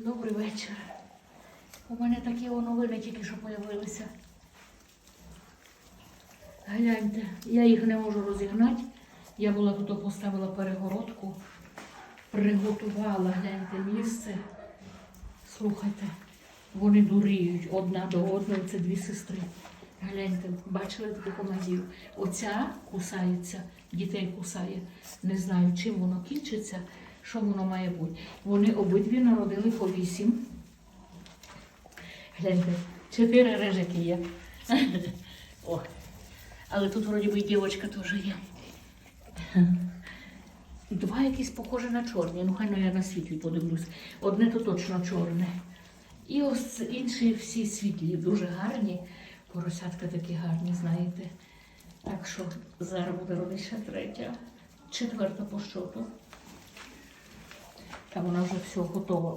Добрий вечір. У мене такі новини тільки що появилися. Гляньте, я їх не можу розігнати. Я була тут поставила перегородку, приготувала, гляньте, місце. Слухайте, вони дуріють одна до одної, це дві сестри. Гляньте, бачили таку комедію. Оця кусається, дітей кусає. Не знаю, чим воно кінчиться, що воно має бути. Вони обидві народили по вісім. Гляньте, чотири рижики є. О, але тут вроді би і дівчинка теж є. Два якісь похожі на чорні. Ну, хай ну, я на світлі подивлюсь. Одне то точно чорне. І ось інші всі світлі, дуже гарні. Поросятка такі гарні, знаєте. Так що зараз буде родити ще третя, четверта по щоту. Вона вже все готова.